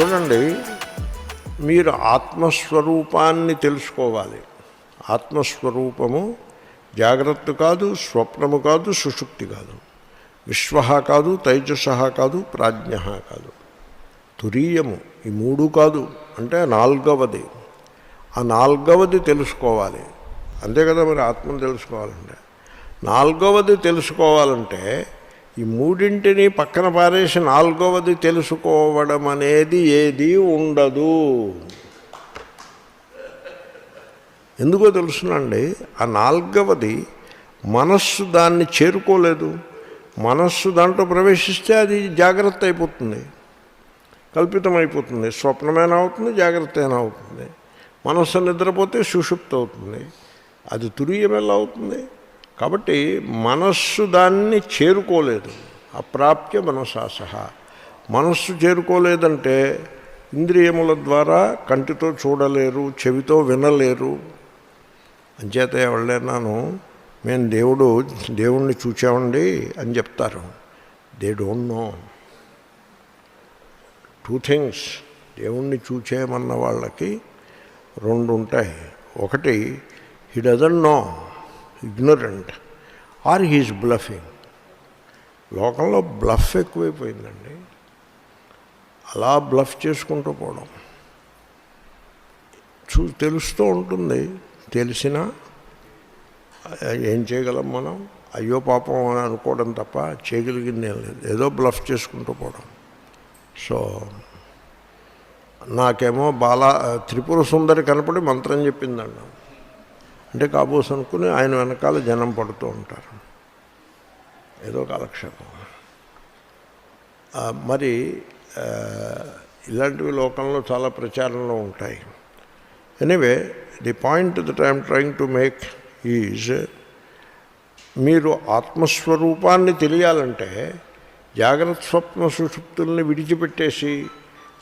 చూడండి మీరు ఆత్మస్వరూపాన్ని తెలుసుకోవాలి. ఆత్మస్వరూపము జాగ్రత్త కాదు స్వప్నము కాదు సుషుప్తి కాదు. విశ్వ కాదు తైజస కాదు ప్రాజ్ఞ కాదు. తురీయము ఈ మూడు కాదు అంటే నాలుగవది. ఆ నాలుగవది తెలుసుకోవాలి. అంతే కదా మరి ఆత్మను తెలుసుకోవాలంటే? నాలుగవది తెలుసుకోవాలంటే ఈ మూడింటిని పక్కన పారేసి నాలుగవది తెలుసుకోవడం అనేది ఏది ఉండదు. ఎందుకో తెలుసునండి ఆ నాలుగవది మనస్సు దాన్ని చేరుకోలేదు. మనస్సు దాంట్లో ప్రవేశిస్తే అది జాగ్రత్త అయిపోతుంది. కల్పితమైపోతుంది. స్వప్నమైనా అవుతుంది జాగ్రత్త అయినా అవుతుంది. మనస్సు నిద్రపోతే సుషుప్త అవుతుంది అది తురియం ఎలా అవుతుంది? కాబట్టి మనస్సు దాన్ని చేరుకోలేదు. అప్రాప్య మనసా సహా మనస్సు చేరుకోలేదంటే ఇంద్రియముల ద్వారా కంటితో చూడలేరు చెవితో వినలేరు. అంచేత ఎవళ్ళైనాను మేము దేవుడు దేవుణ్ణి చూచామండి అని చెప్తారు. They don't know two things దేవుణ్ణి చూచేయమన్న వాళ్ళకి రెండు ఉంటాయి. ఒకటి he doesn't know ignorant. Or he's bluffing. లోకంలో బ్లఫ్ ఎక్కువైపోయిందండి. అలా బ్లఫ్ చేసుకుంటూ పోవడం. చూ తెలుస్తూ ఉంటుంది. తెలిసినా ఏం చేయగలం మనం? అయ్యో పాపం అని అనుకోవడం తప్ప చేయగలిగింది ఏం లేదు. ఏదో బ్లఫ్ చేసుకుంటూ పోవడం. సో నాకేమో బాలా త్రిపుర సుందరి కనపడి మంత్రం చెప్పిందండి. అంటే కాబోస్ అనుకుని ఆయన వెనకాల జనం పడుతూ ఉంటారు. ఏదో కాలక్షేపం. మరి ఇలాంటివి లోకంలో చాలా ప్రచారంలో ఉంటాయి. Anyway the point that I'm trying to make is మీరు ఆత్మస్వరూపాన్ని తెలియాలంటే జాగ్రత్త స్వప్న సుషుప్తుల్ని విడిచిపెట్టేసి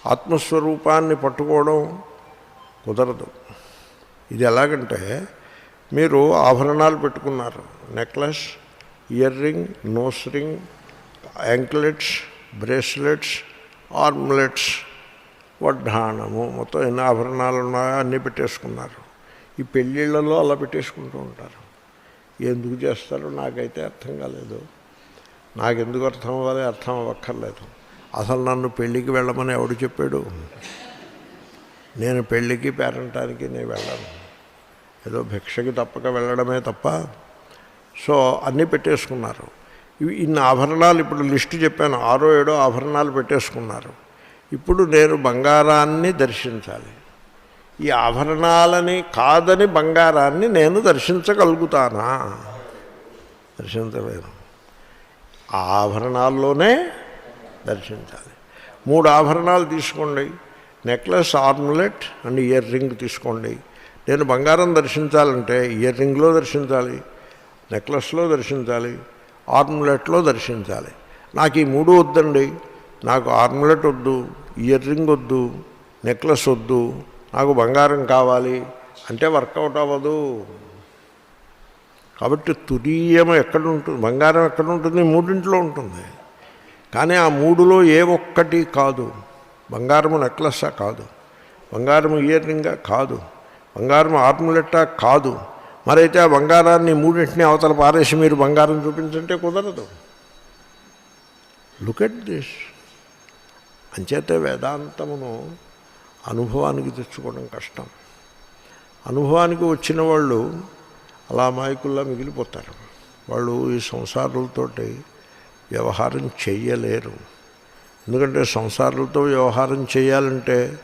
ఆత్మస్వరూపాన్ని పట్టుకోవడం కుదరదు. ఇది ఎలాగంటే మీరు ఆభరణాలు పెట్టుకున్నారు. Necklace earring nose ring anklets bracelets armlets వడ్డాణము మొత్తం ఎన్ని ఆభరణాలు ఉన్నాయో అన్నీ పెట్టేసుకున్నారు. ఈ పెళ్ళిళ్ళలో అలా పెట్టేసుకుంటూ ఉంటారు. ఎందుకు చేస్తారో నాకైతే అర్థం కాలేదు. నాకెందుకు అర్థం అవ్వాలి? అర్థం అవ్వక్కర్లేదు. అసలు నన్ను పెళ్ళికి వెళ్ళమని ఎవడు చెప్పాడు? నేను పెళ్ళికి పేరంటానికి నేను వెళ్ళాను. ఏదో భిక్షకి తప్పక వెళ్ళడమే తప్ప. సో అన్నీ పెట్టేసుకున్నారు. ఇవి ఇన్ని ఆభరణాలు ఇప్పుడు లిస్టు చెప్పాను. ఆరో ఏడో ఆభరణాలు పెట్టేసుకున్నారు. ఇప్పుడు నేను బంగారాన్ని దర్శించాలి. ఈ ఆభరణాలని కాదని బంగారాన్ని నేను దర్శించగలుగుతానా? దర్శించలేను. ఆ ఆభరణాల్లోనే దర్శించాలి. మూడు ఆభరణాలు తీసుకోండి. Necklace armlet and ear ring తీసుకోండి. నేను బంగారం దర్శించాలంటే ఇయర్ రింగ్లో దర్శించాలి నెక్లెస్లో దర్శించాలి ఆర్ములెట్లో దర్శించాలి. నాకు ఈ మూడు వద్దండి. నాకు ఆర్ములెట్ వద్దు ఇయర్ రింగ్ వద్దు నెక్లెస్ వద్దు నాకు బంగారం కావాలి అంటే వర్కౌట్ అవ్వదు. కాబట్టి తురీయం ఎక్కడ ఉంటుంది బంగారం ఎక్కడ ఉంటుంది? మూడింట్లో ఉంటుంది. కానీ ఆ మూడులో ఏ ఒక్కటి కాదు. బంగారము నెక్లెస్సా కాదు. బంగారము ఇయర్ రింగా కాదు. బంగారం ఆర్ములెట్ట కాదు. మరైతే ఆ బంగారాన్ని మూడింటిని అవతల పారేసి మీరు బంగారం చూపించంటే కుదరదు. లుక్ ఎట్ దిస్ అంచేతే వేదాంతమును అనుభవానికి తెచ్చుకోవడం కష్టం. అనుభవానికి వచ్చిన వాళ్ళు అలా మాయకుల్లా మిగిలిపోతారు. వాళ్ళు ఈ సంసారులతోటి వ్యవహారం చెయ్యలేరు. ఎందుకంటే సంసారులతో వ్యవహారం చేయాలంటే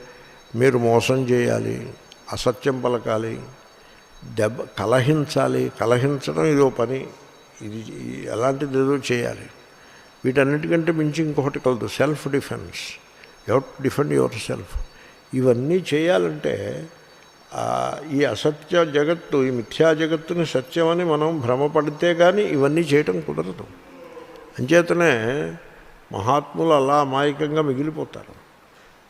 మీరు మోసం చేయాలి. అసత్యం పలకాలి దెబ్బ కలహించాలి కలహించడం ఇదో పని. ఇది ఎలాంటిది ఏదో చేయాలి. వీటన్నిటికంటే మించి ఇంకొకటి కలదు. Self defence. ఎవట్ defend your self. ఇవన్నీ చేయాలంటే ఈ అసత్య జగత్తు ఈ మిథ్యా జగత్తుని సత్యమని మనం భ్రమపడితే కానీ ఇవన్నీ చేయటం కుదరదు. అంచేతనే మహాత్ములు అలా అమాయకంగా మిగిలిపోతారు.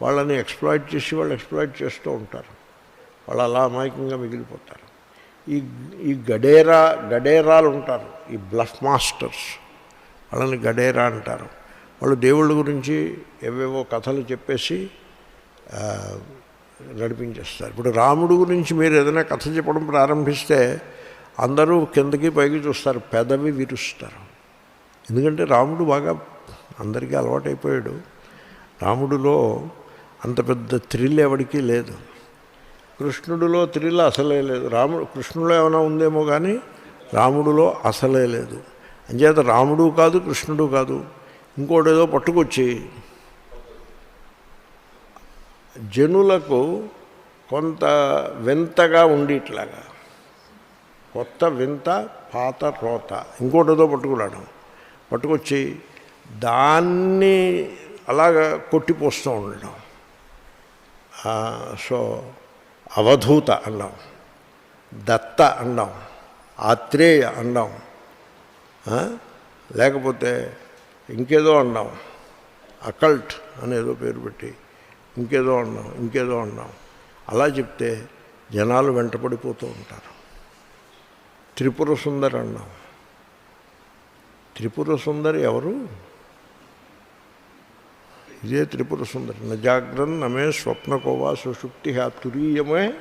వాళ్ళని ఎక్స్ప్లాయిట్ చేసి వాళ్ళు ఎక్స్ప్లాయిట్ చేస్తూ ఉంటారు. వాళ్ళు అలా అమాయకంగా మిగిలిపోతారు. ఈ ఈ గడేరా గడేరాలు ఉంటారు ఈ బ్లఫ్ మాస్టర్స్ వాళ్ళని గడేరా అంటారు. వాళ్ళు దేవుళ్ళ గురించి ఏవేవో కథలు చెప్పేసి నడిపించేస్తారు. ఇప్పుడు రాముడు గురించి మీరు ఏదైనా కథ చెప్పడం ప్రారంభిస్తే అందరూ కిందకి పైకి చూస్తారు పెదవి విరుస్తారు. ఎందుకంటే రాముడు బాగా అందరికీ అలవాటైపోయాడు. రాముడిలో అంత పెద్ద థ్రిల్ ఎవడికి లేదు. కృష్ణుడిలో థ్రిల్ అసలే లేదు. రాముడు కృష్ణుడు ఏమైనా ఉందేమో కానీ రాముడిలో అసలే లేదు. అంచేత రాముడు కాదు కృష్ణుడు కాదు. ఇంకోటి ఏదో పట్టుకొచ్చి జనులకు కొంత వింతగా ఉండేట్లాగా కొత్త వింత పాత రోత. ఇంకోటి ఏదో పట్టుకున్నాడు. పట్టుకొచ్చి దాన్ని అలాగా కొట్టిపోస్తూ ఉండడం. సో అవధూత అన్నాం దత్త అన్నాం ఆత్రేయ అన్నాం లేకపోతే ఇంకేదో అన్నాం అకల్ట్ అనేదో పేరు పెట్టి ఇంకేదో అన్నాం ఇంకేదో అన్నాం. అలా చెప్తే జనాలు వెంటపడిపోతూ ఉంటారు. త్రిపుర సుందరి అన్నాం. త్రిపుర సుందరి ఎవరు? ఇదే త్రిపుర సుందరి. నజాగ్రన్ నమే స్వప్నకోవా సుషుప్తి ఆ తురీయమే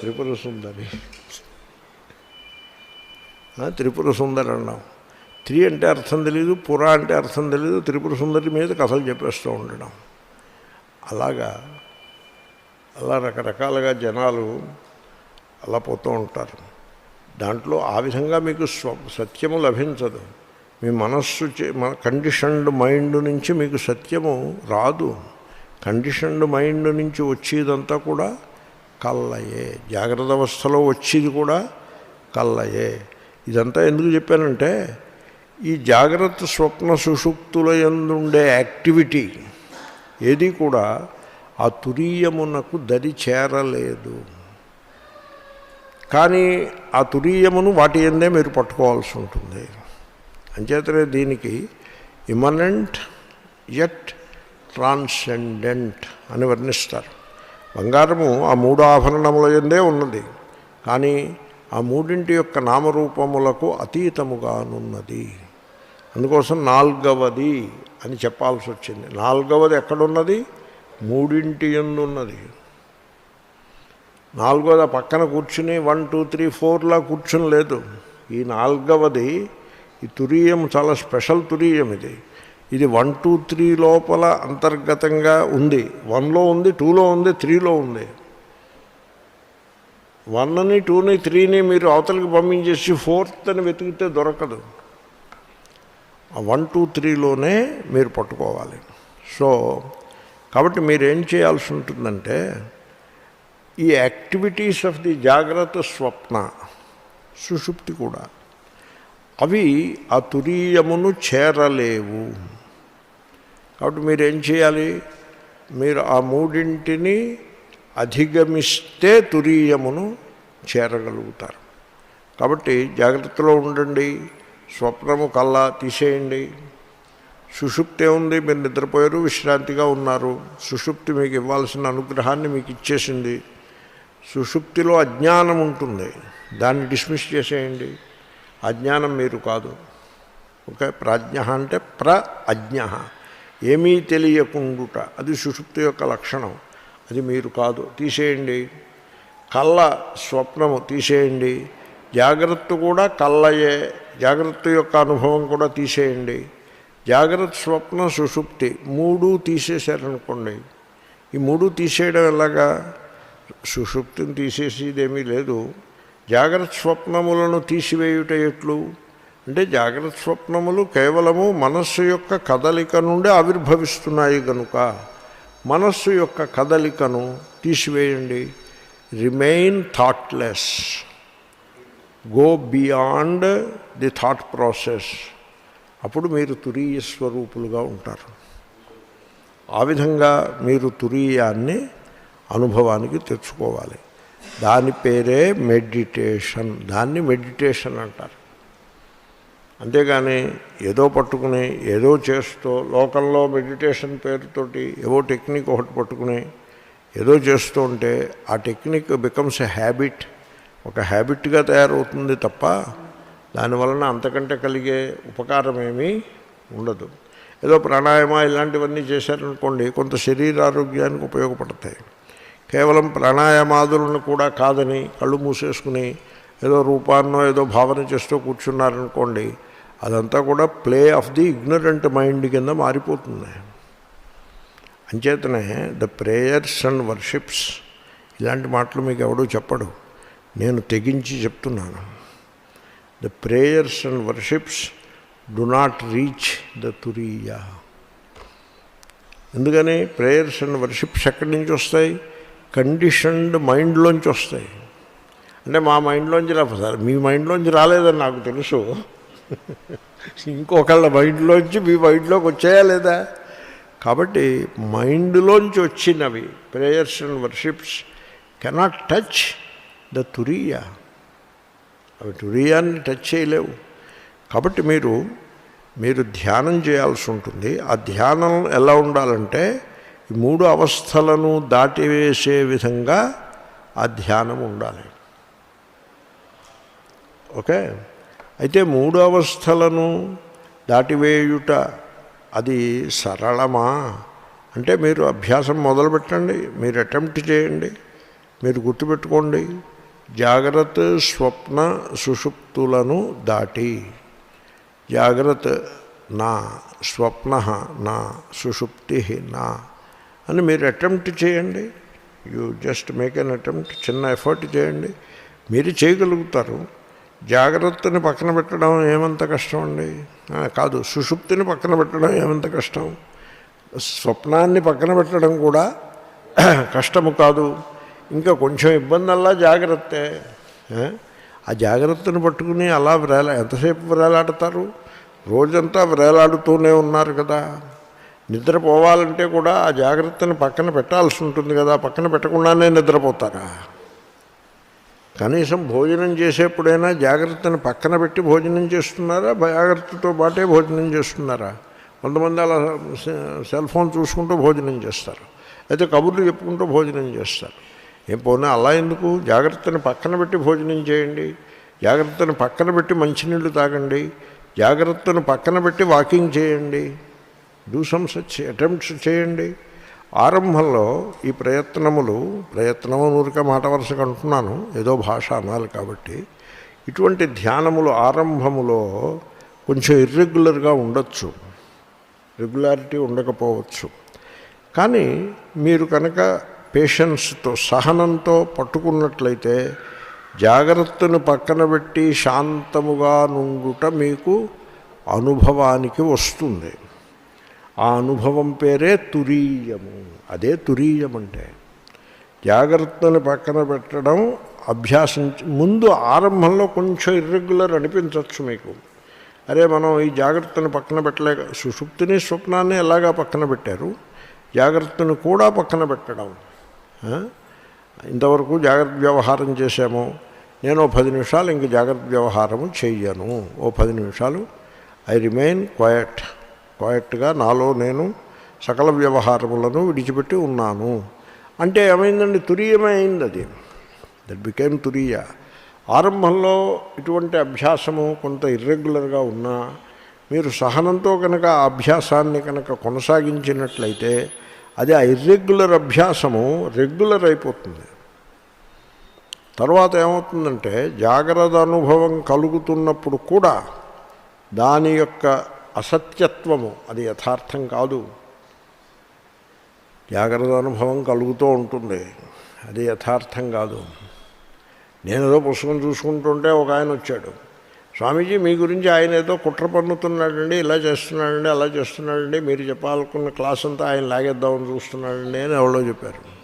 త్రిపుర సుందరి. త్రిపుర సుందరి అన్నాం. త్రి అంటే అర్థం తెలియదు పుర అంటే అర్థం తెలియదు త్రిపుర సుందరి మీద కథలు చెప్పేస్తూ ఉండడం. అలాగా అలా రకరకాలుగా జనాలు అలా పోతూ ఉంటారు. దాంట్లో ఆ విధంగా మీకు స్వ సత్యము లభించదు. మీ మనస్సు చే- మన కండిషన్డ్ మైండ్ నుంచి మీకు సత్యము రాదు. కండిషన్డ్ మైండ్ నుంచి వచ్చేదంతా కూడా కల్లయే జాగ్రత్త అవస్థలో వచ్చేది కూడా కల్లయే ఇదంతా ఎందుకు చెప్పానంటే ఈ జాగ్రత్త స్వప్న సుషుప్తుల ఎందుండే యాక్టివిటీ ఏది కూడా ఆ తురీయమునకు దరి చేరలేదు. కానీ ఆ తురీయమును వాటి ఎందే మీరు పట్టుకోవాల్సి ఉంటుంది. అంచేతనే దీనికి ఇమనెంట్ ఎట్ ట్రాన్సెండెంట్ అని వర్ణిస్తారు. బంగారము ఆ మూడు ఆభరణముల ఎందే ఉన్నది కానీ ఆ మూడింటి యొక్క నామరూపములకు అతీతముగానున్నది. అందుకోసం నాల్గవది అని చెప్పాల్సి వచ్చింది. నాల్గవది ఎక్కడున్నది? మూడింటి ఎందున్నది? నాలుగోది ఆ పక్కన కూర్చుని వన్ టూ త్రీ ఫోర్లా కూర్చుని లేదు ఈ నాల్గవది ఈ తురీయం చాలా స్పెషల్ తురీయం ఇది. ఇది వన్ టూ త్రీ లోపల అంతర్గతంగా ఉంది. వన్లో ఉంది టూలో ఉంది త్రీలో ఉంది. వన్ని టూని త్రీని మీరు అవతలకి పంపించేసి ఫోర్త్ అని వెతికితే దొరకదు. ఆ వన్ టూ త్రీలోనే మీరు పట్టుకోవాలి. సో కాబట్టి మీరు ఏం చేయాల్సి ఉంటుందంటే ఈ యాక్టివిటీస్ ఆఫ్ ది జాగ్రత్త స్వప్న సుషుప్తి కూడా అవి ఆ తురీయమును చేరలేవు. కాబట్టి మీరు ఏం చేయాలి? మీరు ఆ మూడింటిని అధిగమిస్తే తురీయమును చేరగలుగుతారు. కాబట్టి జాగ్రత్తలో ఉండండి. స్వప్నము కల్లా తీసేయండి. సుషుప్తి ఉంది మీరు నిద్రపోయారు విశ్రాంతిగా ఉన్నారు. సుషుప్తి మీకు ఇవ్వాల్సిన అనుగ్రహాన్ని మీకు ఇచ్చేసింది. సుషుప్తిలో అజ్ఞానం ఉంటుంది. దాన్ని డిస్మిస్ చేసేయండి. అజ్ఞానం మీరు కాదు. ఓకే? ప్రాజ్ఞ అంటే ప్ర అజ్ఞ. ఏమీ తెలియకుండుట. అది సుషుప్తి యొక్క లక్షణం. అది మీరు కాదు. తీసేయండి. కళ్ళ స్వప్నము తీసేయండి. జాగ్రత్త కూడా కళ్ళయే. జాగ్రత్త యొక్క అనుభవం కూడా తీసేయండి. జాగ్రత్త స్వప్న సుషుప్తి మూడు తీసేశారనుకోండి. ఈ మూడు తీసేయడం ఎలాగా? సుషుప్తిని తీసేసేదేమీ లేదు. జాగ్రత్త స్వప్నములను తీసివేయుట ఎట్లు? అంటే జాగ్రత్త స్వప్నములు కేవలము మనస్సు యొక్క కదలిక నుండి ఆవిర్భవిస్తున్నాయి కనుక మనస్సు యొక్క కదలికను తీసివేయండి. Remain thoughtless go beyond the thought process అప్పుడు మీరు తురీయ స్వరూపులుగా ఉంటారు. ఆ విధంగా మీరు తురీయాన్ని అనుభవానికి తెచ్చుకోవాలి. దాని పేరే మెడిటేషన్. దాన్ని మెడిటేషన్ అంటారు. అంతేగాని ఏదో పట్టుకుని ఏదో చేస్తూ లోకల్లో మెడిటేషన్ పేరుతోటి ఏవో టెక్నిక్ ఒకటి పట్టుకుని ఏదో చేస్తూ ఉంటే ఆ టెక్నిక్ బికమ్స్ ఎ హ్యాబిట్. ఒక హ్యాబిట్గా తయారవుతుంది తప్ప దానివలన అంతకంటే కలిగే ఉపకారం ఏమీ ఉండదు. ఏదో ప్రాణాయామ ఇలాంటివన్నీ చేశారనుకోండి కొంత శరీర ఆరోగ్యానికి ఉపయోగపడతాయి. కేవలం ప్రాణాయామాదులను కూడా కాదని కళ్ళు మూసేసుకుని ఏదో రూపాన్నో ఏదో భావన చేస్తూ కూర్చున్నారనుకోండి అదంతా కూడా play of the ignorant mind కింద మారిపోతుంది. అంచేతనే ద ప్రేయర్స్ అండ్ వర్షిప్స్ ఇలాంటి మాటలు మీకు ఎవడూ చెప్పడు. నేను తెగించి చెప్తున్నాను. The prayers and worships do not reach the తురియా. ఎందుకని? ప్రేయర్స్ అండ్ వర్షిప్స్ ఎక్కడి నుంచి వస్తాయి? కండిషన్డ్ మైండ్లోంచి వస్తాయి. అంటే మా మైండ్లోంచి రా సార్ మీ మైండ్లోంచి రాలేదని నాకు తెలుసు. ఇంకొకళ్ళ మైండ్లోంచి మీ మైండ్లోకి వచ్చాయా లేదా? కాబట్టి మైండ్లోంచి వచ్చినవి prayers and worships cannot touch the తురియా. అవి తురియాన్ని టచ్ చేయలేవు. కాబట్టి మీరు మీరు ధ్యానం చేయాల్సి ఉంటుంది. ఆ ధ్యానం ఎలా ఉండాలంటే ఈ మూడు అవస్థలను దాటివేసే విధంగా ఆ ధ్యానం ఉండాలి. ఓకే? అయితే మూడు అవస్థలను దాటివేయుట అది సరళమా? అంటే మీరు అభ్యాసం మొదలుపెట్టండి మీరు అటెంప్ట్ చేయండి మీరు గుర్తుపెట్టుకోండి. జాగ్రత్త స్వప్న సుషుప్తులను దాటి. జాగ్రత్త నా స్వప్న నా సుషుప్తి నా అని మీరు అటెంప్ట్ చేయండి. You just make an attempt చిన్న ఎఫర్ట్ చేయండి. మీరు చేయగలుగుతారు. జాగ్రత్తని పక్కన పెట్టడం ఏమంత కష్టం అండి? కాదు సుషుప్తిని పక్కన పెట్టడం ఏమంత కష్టం? స్వప్నాన్ని పక్కన పెట్టడం కూడా కష్టము కాదు. ఇంకా కొంచెం ఇబ్బందల్లా జాగ్రత్తే. ఆ? ఆ జాగ్రత్తను పట్టుకుని అలా వ్రేలా ఎంతసేపు వ్రేలాడతారు? రోజంతా వ్రేలాడుతూనే ఉన్నారు కదా. నిద్రపోవాలంటే కూడా ఆ జాగ్రత్తను పక్కన పెట్టాల్సి ఉంటుంది కదా పక్కన పెట్టకుండానే నిద్రపోతారా? కనీసం భోజనం చేసేప్పుడైనా జాగ్రత్తను పక్కన పెట్టి భోజనం చేస్తున్నారా? జాగ్రత్తతో పాటే భోజనం చేస్తున్నారా? కొంతమంది అలా సెల్ ఫోన్ చూసుకుంటూ భోజనం చేస్తారు. అయితే కబుర్లు చెప్పుకుంటూ భోజనం చేస్తారు. ఏం పోనీ అలా ఎందుకు? జాగ్రత్తని పక్కన పెట్టి భోజనం చేయండి. జాగ్రత్తను పక్కన పెట్టి మంచినీళ్ళు తాగండి. జాగ్రత్తను పక్కన పెట్టి వాకింగ్ చేయండి. డూ సమ్ సచ్ అటెంప్ట్స్ చేయండి ఆరంభంలో ఈ ప్రయత్నములు ప్రయత్నము నూరిక మాట వరుసగా అంటున్నాను ఏదో భాష అనాలి కాబట్టి. ఇటువంటి ధ్యానములు ఆరంభములో కొంచెం ఇర్రెగ్యులర్గా ఉండొచ్చు రెగ్యులారిటీ ఉండకపోవచ్చు. కానీ మీరు కనుక పేషెన్స్తో సహనంతో పట్టుకున్నట్లయితే జాగ్రత్తను పక్కన పెట్టి శాంతముగా నుండుట మీకు అనుభవానికి వస్తుంది. ఆ అనుభవం పేరే తురీయము. అదే తురీయం అంటే జాగ్రత్తను పక్కన పెట్టడం అభ్యాసం ముందు ఆరంభంలో కొంచెం ఇర్రెగ్యులర్ అనిపించవచ్చు మీకు. అరే మనం ఈ జాగ్రత్తను పక్కన పెట్టలేక సుషుప్తిని స్వప్నాన్ని ఎలాగా పక్కన పెట్టారు? జాగ్రత్తను కూడా పక్కన పెట్టడం. ఇంతవరకు జాగ్రత్త వ్యవహారం చేశాము. నేను ఓ పది నిమిషాలు ఇంక జాగ్రత్త వ్యవహారము చెయ్యను. ఓ పది నిమిషాలు. ఐ రిమైన్ క్వయట్ క్వయట్గా నాలో నేను సకల వ్యవహారములను విడిచిపెట్టి ఉన్నాను. అంటే ఏమైందండి? తురీయమే అయింది అది. దట్ బికేమ్ తురీయ. ఆరంభంలో ఇటువంటి అభ్యాసము కొంత ఇర్రెగ్యులర్గా ఉన్నా మీరు సహనంతో కనుక ఆ అభ్యాసాన్ని కనుక కొనసాగించినట్లయితే అది ఆ ఇర్రెగ్యులర్ అభ్యాసము రెగ్యులర్ అయిపోతుంది. తర్వాత ఏమవుతుందంటే జాగ్రత్త అనుభవం కలుగుతున్నప్పుడు కూడా దాని యొక్క అసత్యత్వము. అది యథార్థం కాదు. జాగ్రత్త అనుభవం కలుగుతూ ఉంటుంది. అది యథార్థం కాదు. నేను ఏదో పుస్తకం చూసుకుంటుంటే ఒక ఆయన వచ్చాడు. స్వామీజీ మీ గురించి ఆయన ఏదో కుట్ర పన్నుతున్నాడండి ఇలా చేస్తున్నాడండి అలా చేస్తున్నాడండి మీరు చెప్పాలనుకున్న క్లాస్ అంతా ఆయన లాగేద్దామని చూస్తున్నాడండి అని ఎవరో చెప్పారు.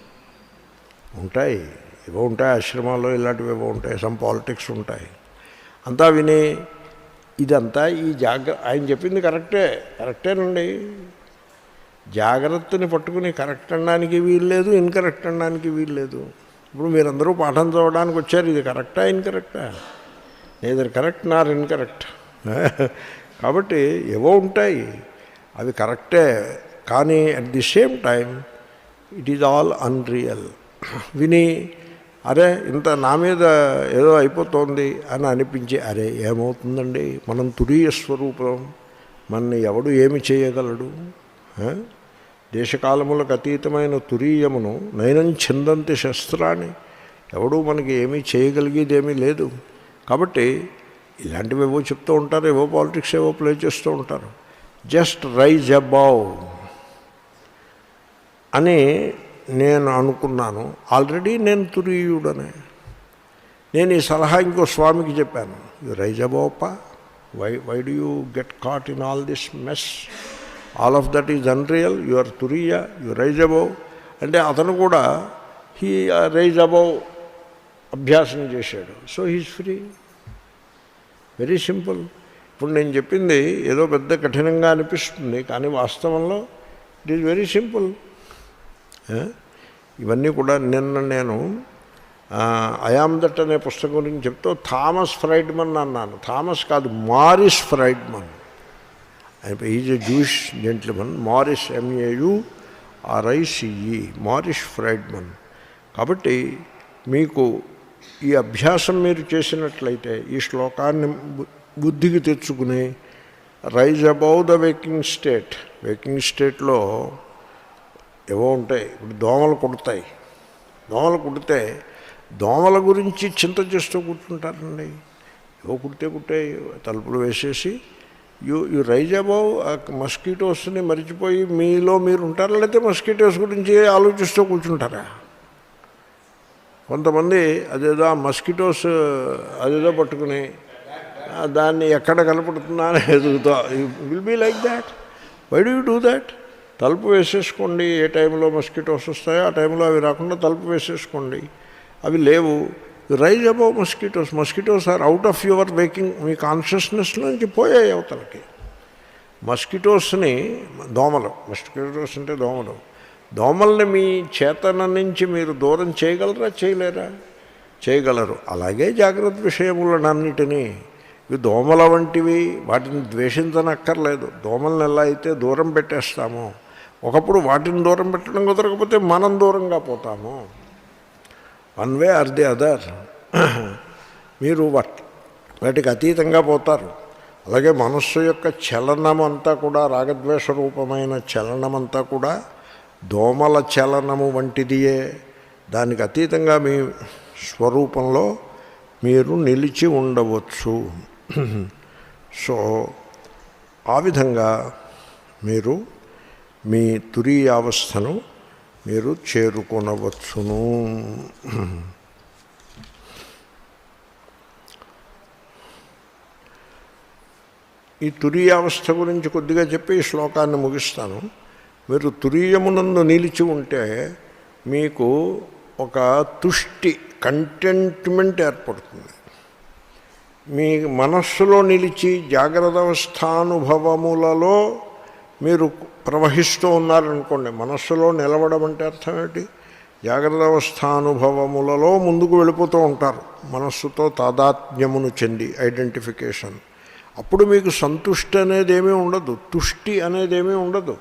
ఉంటాయి. ఏవో ఉంటాయి ఆశ్రమాల్లో ఇలాంటివి ఏవో ఉంటాయి. సమ్ పాలిటిక్స్ ఉంటాయి. అంతా విని ఇదంతా ఈ జాగ్ర ఆయన చెప్పింది కరెక్టే కరెక్టేనండి జాగ్రత్తని పట్టుకుని కరెక్ట్ అనడానికి వీల్లేదు ఇన్కరెక్ట్ అనడానికి వీల్లేదు ఇప్పుడు మీరందరూ పాఠం చదవడానికి వచ్చారు ఇది కరెక్టా ఇన్కరెక్టా? Neither correct nor incorrect. కాబట్టి ఏవో ఉంటాయి అవి కరెక్టే కానీ at the same time it is all unreal విని అరే ఇంత నా మీద ఏదో అయిపోతుంది అని అనిపించి అరే ఏమవుతుందండి? మనం తురీయ స్వరూపం మనని ఎవడు ఏమి చేయగలడు? దేశకాలములకు అతీతమైన తురీయమును నయనం చిందంతి శస్త్రాన్ని ఎవడు మనకి ఏమీ చేయగలిగేదేమీ లేదు. కాబట్టి ఇలాంటివి ఏవో చెప్తూ ఉంటారు ఏవో పాలిటిక్స్ ఏవో ప్లే చేస్తూ ఉంటారు. జస్ట్ రైజ్ అబౌవ్ అని నేను అనుకున్నాను. ఆల్రెడీ నేను తురీయుడనే. నేను ఈ సలహా ఇంకో స్వామికి చెప్పాను. రైజబోప rise why why do you get caught in all this mess all of that is unreal you are తురియ you rise above అంటే అతను కూడా హీ రైజ్ అబౌవ్ అభ్యాసం చేశాడు. So he's free very simple ఇప్పుడు నేను చెప్పింది ఏదో పెద్ద కఠినంగా అనిపిస్తుంది కానీ వాస్తవంలో ఇట్ ఈజ్ వెరీ సింపుల్ ఇవన్నీ కూడా నిన్న నేను అయామ్ దట్ అనే పుస్తకం గురించి చెప్తూ థామస్ ఫ్రైడ్మన్ అన్నాను. థామస్ కాదు Maurice Friedman. Is a Jewish gentleman. Maurice M A U R I C E Maurice Friedman. కాబట్టి మీకు ఈ అభ్యాసం మీరు చేసినట్లయితే ఈ శ్లోకాన్ని బు- బుద్ధికి తెచ్చుకుని rise above the waking state. Waking స్టేట్లో ఏవో ఉంటాయి. ఇప్పుడు దోమలు కుడతాయి. దోమలు కుడితే దోమల గురించి చింత చేస్తూ కూర్చుంటారండి. ఏవో కుడితే కుట్టే తలుపులు వేసేసి యూ యూ రైజ్ అబౌవ్ మస్కిటోస్ని మర్చిపోయి మీలో మీరు ఉంటారా లేకపోతే మస్కిటోస్ గురించి ఆలోచిస్తూ కూర్చుంటారా? కొంతమంది అదేదో ఆ మస్కిటోస్ అదేదో పట్టుకుని దాన్ని ఎక్కడ కనపడుతుందా? అని ఎదుగుతా. Will be like that why do you do that తలుపు వేసేసుకోండి ఏ టైంలో మస్కిటోస్ వస్తాయో ఆ టైంలో అవి రాకుండా తలుపు వేసేసుకోండి. అవి లేవు. Rise above mosquitoes. Mosquitoes are out of your waking me consciousness నుంచి పోయాయి అవతలకి. మస్కిటోస్ని దోమలు మస్కిటోస్ అంటే దోమలు. దోమల్ని మీ చేతన నుంచి మీరు దూరం చేయగలరా చేయలేరా? చేయగలరు. అలాగే జాగ్రత్త విషయములనన్నిటినీ. ఇవి దోమల వంటివి వాటిని ద్వేషించనక్కర్లేదు. దోమల్ని ఎలా అయితే దూరం పెట్టేస్తామో ఒకప్పుడు వాటిని దూరం పెట్టడం కుదరకపోతే మనం దూరంగా పోతాము. One way or the other మీరు వాటి వాటికి అతీతంగా పోతారు. అలాగే మనస్సు యొక్క చలనమంతా కూడా రాగద్వేష రూపమైన చలనమంతా కూడా దోమల చలనము వంటిదియే. దానికి అతీతంగా మీ స్వరూపంలో మీరు నిలిచి ఉండవచ్చు. సో ఆ విధంగా మీరు మీ తురీయావస్థను మీరు చేరుకొనవచ్చును. ఈ తురీయావస్థ గురించి కొద్దిగా చెప్పి ఈ శ్లోకాన్ని ముగిస్తాను. మీరు తురీయమునందు నిలిచి ఉంటే మీకు ఒక తుష్టి కంటెంట్మెంట్ ఏర్పడుతుంది. మీ మనస్సులో నిలిచి జాగ్రత్త అవస్థానుభవములలో మీరు ప్రవహిస్తూ ఉన్నారనుకోండి మనస్సులో నిలవడం అంటే అర్థం ఏంటి? జాగ్రత్త అవస్థానుభవములలో ముందుకు వెళ్ళిపోతూ ఉంటారు. మనస్సుతో తాదాత్మ్యమును చెంది ఐడెంటిఫికేషన్. అప్పుడు మీకు సంతుష్టి అనేది ఏమీ ఉండదు తుష్టి అనేది ఏమీ ఉండదు.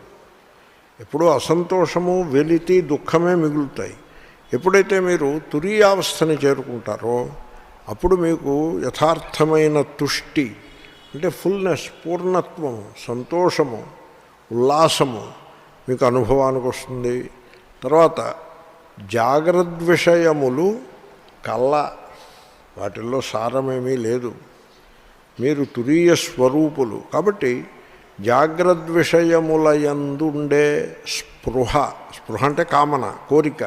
ఎప్పుడూ అసంతోషము వెలితి దుఃఖమే మిగులుతాయి. ఎప్పుడైతే మీరు తురీయావస్థని చేరుకుంటారో అప్పుడు మీకు యథార్థమైన తుష్టి అంటే ఫుల్నెస్ పూర్ణత్వము సంతోషము ఉల్లాసము మీకు అనుభవానికి వస్తుంది. తర్వాత జాగ్రత్త విషయములు కళ్ళ వాటిల్లో సారమేమీ లేదు. మీరు తురీయ స్వరూపులు. కాబట్టి జాగ్రత్త విషయముల యందుండే స్పృహ స్పృహ అంటే కామన కోరిక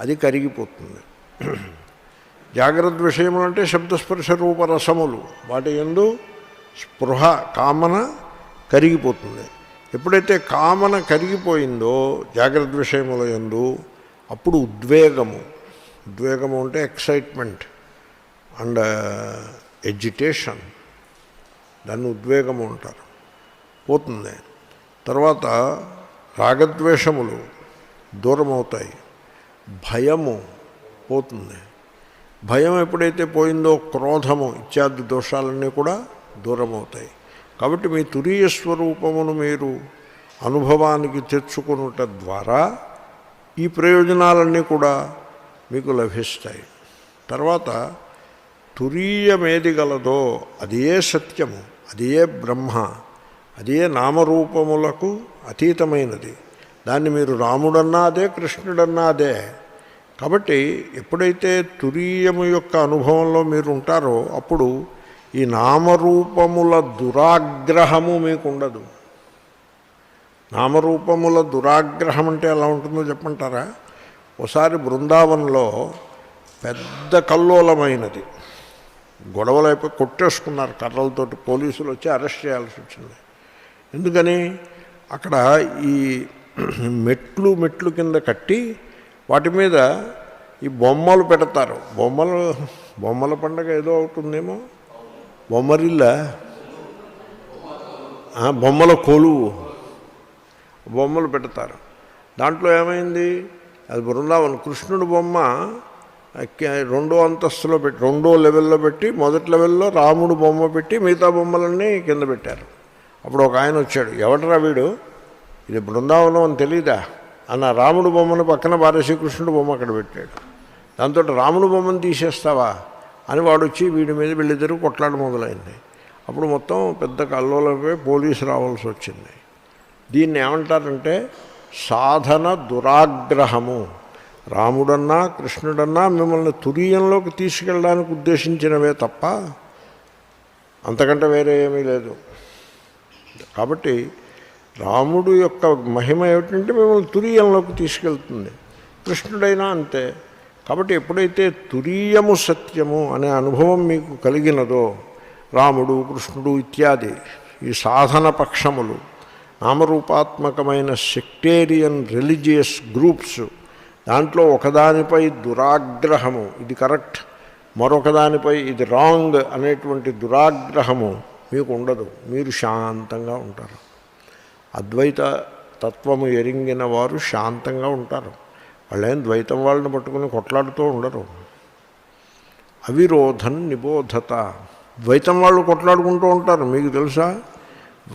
అది కరిగిపోతుంది. జాగ్రత్త విషయములు అంటే శబ్దస్పర్శ రూప రసములు వాటి ఎందు స్పృహ కామన కరిగిపోతుంది. ఎప్పుడైతే కామన కరిగిపోయిందో జాగ్రత్త విషయముల ఎందు అప్పుడు ఉద్వేగము. ఉద్వేగము అంటే ఎక్సైట్మెంట్ అండ్ ఎడ్యుటేషన్ దాన్ని ఉద్వేగము అంటారు. పోతుంది. తర్వాత రాగద్వేషములు దూరం అవుతాయి భయము పోతుంది. భయం ఎప్పుడైతే పోయిందో క్రోధము ఇత్యాది దోషాలన్నీ కూడా దూరం అవుతాయి కాబట్టి మీ తురీయ స్వరూపమును మీరు అనుభవానికి తెచ్చుకునుట ద్వారా ఈ ప్రయోజనాలన్నీ కూడా మీకు లభిస్తాయి. తర్వాత తురీయమేది గలదో అది ఏ సత్యము అది ఏ బ్రహ్మ అదే నామరూపములకు అతీతమైనది. దాన్ని మీరు రాముడన్నా అదే కృష్ణుడన్నా అదే. కాబట్టి ఎప్పుడైతే తురీయము యొక్క అనుభవంలో మీరు ఉంటారో అప్పుడు ఈ నామరూపముల దురాగ్రహము మీకు ఉండదు నామరూపముల దురాగ్రహం అంటే ఎలా ఉంటుందో చెప్పంటారా ఒకసారి బృందావనంలో పెద్ద కల్లోలమైనది. గొడవలు అయిపోయి కొట్టేసుకున్నారు కర్రలతోటి పోలీసులు వచ్చి అరెస్ట్ చేయాల్సి వచ్చింది. ఎందుకని? అక్కడ ఈ మెట్లు మెట్లు కింద కట్టి వాటి మీద ఈ బొమ్మలు పెడతారు. బొమ్మలు బొమ్మల పండగ ఏదో అవుతుందేమో? బొమ్మరిల్ల? బొమ్మల కొలువు బొమ్మలు పెడతారు. దాంట్లో ఏమైంది? అది బృందావన్ కృష్ణుడు బొమ్మ రెండో అంతస్తులో పెట్టి రెండో లెవెల్లో పెట్టి మొదటి లెవెల్లో రాముడు బొమ్మ పెట్టి మిగతా బొమ్మలన్నీ కింద పెట్టారు. అప్పుడు ఒక ఆయన వచ్చాడు. ఎవడరా వీడు? ఇది బృందావనం అని తెలీదా? అన్న రాముడు బొమ్మను పక్కన పారేసి కృష్ణుడు బొమ్మ అక్కడ పెట్టాడు. దాంతో రాముడు బొమ్మను తీసేస్తావా? అని వాడు వచ్చి వీడి మీద వీళ్ళిద్దరూ కొట్లాడ మొదలైంది. అప్పుడు మొత్తం పెద్ద కల్లోలపై పోలీసు రావాల్సి వచ్చింది. దీన్ని ఏమంటారంటే సాధన దురాగ్రహము. రాముడన్నా కృష్ణుడన్నా మిమ్మల్ని తురీయంలోకి తీసుకెళ్ళడానికి ఉద్దేశించినవే తప్ప అంతకంటే వేరే ఏమీ లేదు. కాబట్టి రాముడు యొక్క మహిమ ఏమిటంటే మిమ్మల్ని తురీయంలోకి తీసుకెళ్తుంది. కృష్ణుడైనా అంతే. కాబట్టి ఎప్పుడైతే తురీయము సత్యము అనే అనుభవం మీకు కలిగినదో రాముడు కృష్ణుడు ఇత్యాది ఈ సాధన పక్షములు నామరూపాత్మకమైన సెక్టేరియన్ రిలీజియస్ గ్రూప్స్ దాంట్లో ఒకదానిపై దురాగ్రహము ఇది కరెక్ట్ మరొకదానిపై ఇది రాంగ్ అనేటువంటి దురాగ్రహము మీకు ఉండదు మీరు శాంతంగా ఉంటారు. అద్వైత తత్వము ఎరింగిన వారు శాంతంగా ఉంటారు. వాళ్ళేం ద్వైతం వాళ్ళని పట్టుకుని కొట్లాడుతూ ఉండరు. అవిరోధన్ నిబోధత. ద్వైతం వాళ్ళు కొట్లాడుకుంటూ ఉంటారు మీకు తెలుసా?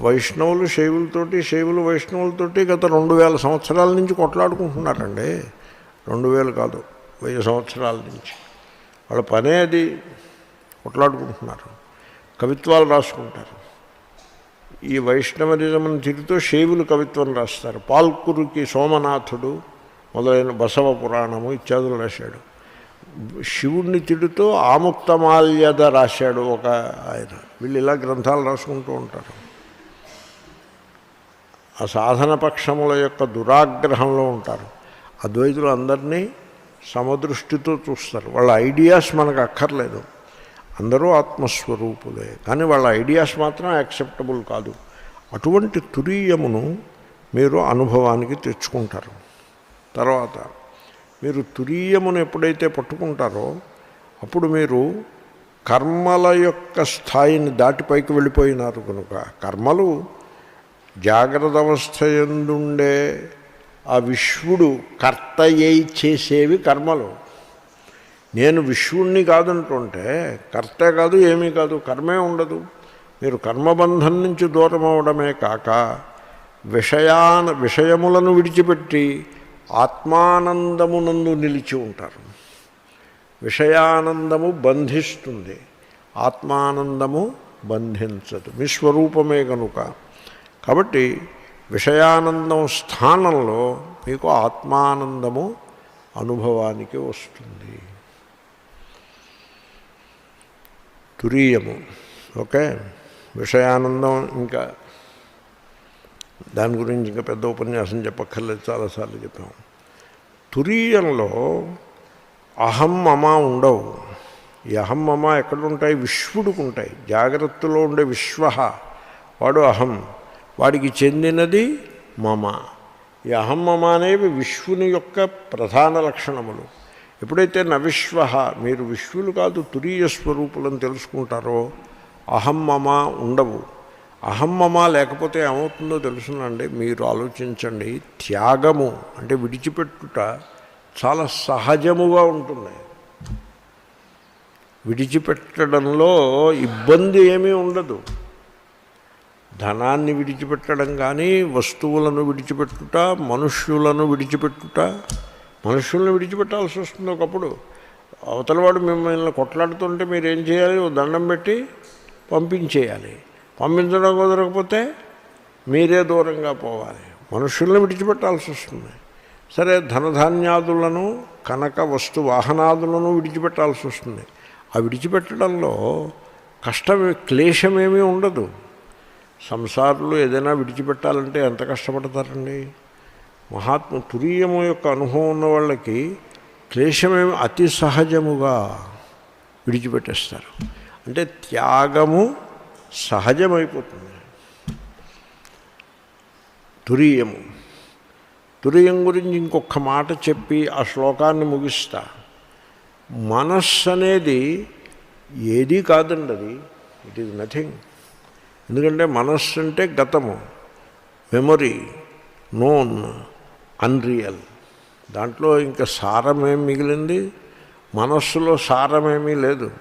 వైష్ణవులు శైవులతోటి శైవులు వైష్ణవులతోటి గత రెండు వేల సంవత్సరాల నుంచి కొట్లాడుకుంటున్నారండి. రెండు వేలు కాదు వెయ్యి సంవత్సరాల నుంచి. వాళ్ళ పనే అది కొట్లాడుకుంటున్నారు. కవిత్వాలు రాసుకుంటారు. ఈ వైష్ణవనిజమని తిరుగుతూ శైవులు కవిత్వం రాస్తారు. పాల్కురుకి సోమనాథుడు మొదలైన బసవ పురాణము ఇత్యాదులు రాశాడు. శివుణ్ణి తిడుతూ ఆముక్తమాల్యద రాశాడు ఒక ఆయన. వీళ్ళు ఇలా గ్రంథాలు రాసుకుంటూ ఉంటారు. ఆ సాధన పక్షముల యొక్క దురాగ్రహంలో ఉంటారు. అద్వైతులు అందరినీ సమదృష్టితో చూస్తారు. వాళ్ళ ఐడియాస్ మనకు అక్కర్లేదు. అందరూ ఆత్మస్వరూపులే. కానీ వాళ్ళ ఐడియాస్ మాత్రం యాక్సెప్టబుల్ కాదు. అటువంటి తురీయమును మీరు అనుభవానికి తెచ్చుకుంటారు. తర్వాత మీరు తురీయమును ఎప్పుడైతే పట్టుకుంటారో అప్పుడు మీరు కర్మల యొక్క స్థాయిని దాటి పైకి వెళ్ళిపోయినారు కనుక కర్మలు జాగ్రత్త అవస్థ ఎందుండే? ఆ విశ్వడు కర్త చేసేవి కర్మలు. నేను విశ్వుణ్ణి కాదంటుంటే కర్త కాదు ఏమీ కాదు కర్మే ఉండదు. మీరు కర్మబంధం నుంచి దూరం అవడమే కాక విషయాన విషయములను విడిచిపెట్టి ఆత్మానందమునందు నిలిచి ఉంటారు. విషయానందము బంధిస్తుంది. ఆత్మానందము బంధించదు. మీ స్వరూపమే కనుక కాబట్టి విషయానందం స్థానంలో మీకు ఆత్మానందము అనుభవానికి వస్తుంది. తురీయము. ఓకే? విషయానందం ఇంకా దాని గురించి ఇంకా పెద్ద ఉపన్యాసం చెప్పక్కర్లేదు చాలాసార్లు చెప్పాము తురీయంలో అహం మమ ఉండవు. ఈ అహం మమ ఎక్కడుంటాయి? విశ్వడికి ఉంటాయి జాగ్రత్తలో ఉండే విశ్వ వాడు అహం. వాడికి చెందినది మమ. ఈ అహం మమ అనేవి విశ్వుని యొక్క ప్రధాన లక్షణములు. ఎప్పుడైతే నవిశ్వ మీరు విశ్వులు కాదు తురీయ స్వరూపులను తెలుసుకుంటారో అహం మమ ఉండవు. అహం లేకపోతే ఏమవుతుందో తెలుసునండి. మీరు ఆలోచించండి. త్యాగము అంటే విడిచిపెట్టుట చాలా సహజముగా ఉంటుంది. విడిచిపెట్టడంలో ఇబ్బంది ఏమీ ఉండదు. ధనాన్ని విడిచిపెట్టడం కానీ వస్తువులను విడిచిపెట్టుట మనుష్యులను విడిచిపెట్టుట మనుష్యులను విడిచిపెట్టాల్సి వస్తుంది ఒకప్పుడు. అవతలవాడు మిమ్మల్ని కొట్లాడుతుంటే మీరు ఏం చేయాలి? ఓ దండం పెట్టి పంపించేయాలి. పంపించడం కుదరకపోతే మీరే దూరంగా పోవాలి. మనుషుల్ని విడిచిపెట్టాల్సి వస్తుంది. సరే ధనధాన్యాదులను కనక వస్తు వాహనాదులను విడిచిపెట్టాల్సి వస్తుంది. ఆ విడిచిపెట్టడంలో కష్టమే క్లేశమేమీ ఉండదు. సంసారులు ఏదైనా విడిచిపెట్టాలంటే ఎంత కష్టపడతారండి? మహాత్మ తురీయము యొక్క అనుభవం ఉన్న వాళ్ళకి క్లేశమేమి అతి సహజముగా విడిచిపెట్టేస్తారు. అంటే త్యాగము సహజమైపోతుంది. తురీయము. తురియం గురించి ఇంకొక మాట చెప్పి ఆ శ్లోకాన్ని ముగిస్తా. మనస్సు అనేది ఏదీ కాదండి అది ఇట్ ఈజ్ నథింగ్ ఎందుకంటే మనస్సు అంటే గతము మెమొరీ నోన్ అన్రియల్ దాంట్లో ఇంకా సారమేం మిగిలింది? మనస్సులో సారమేమీ లేదు.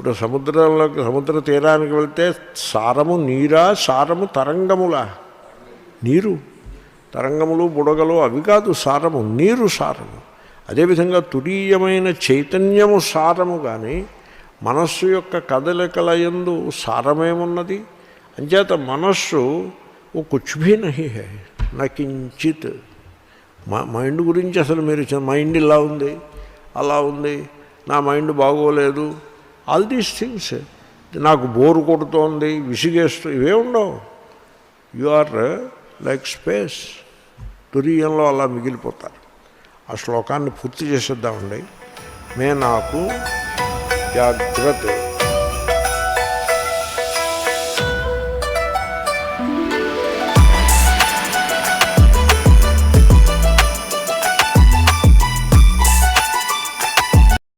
ఇప్పుడు సముద్రంలోకి సముద్ర తీరానికి వెళ్తే సారము నీరా సారము తరంగములా. నీరు. తరంగములు బుడగలు అవి కాదు సారము నీరు సారము. అదేవిధంగా తురీయమైన చైతన్యము సారము కానీ మనస్సు యొక్క కదలికల యందు సారమేమున్నది? అంచేత మనస్సు ఓ కుచ్ నహి హే నా కించిత్. మా మైండ్ గురించి అసలు మీరు మైండ్ ఇలా ఉంది అలా ఉంది నా మైండ్ బాగోలేదు ఆల్ దీస్ థింగ్స్ నాకు బోరు కొడుతోంది విసిగేస్తూ ఇవే ఉండవు. యు ఆర్ లైక్ స్పేస్ తురియంలో అలా మిగిలిపోతారు. ఆ శ్లోకాన్ని పూర్తి చేసేద్దామండి. మే నాకు జాగ్రత్త.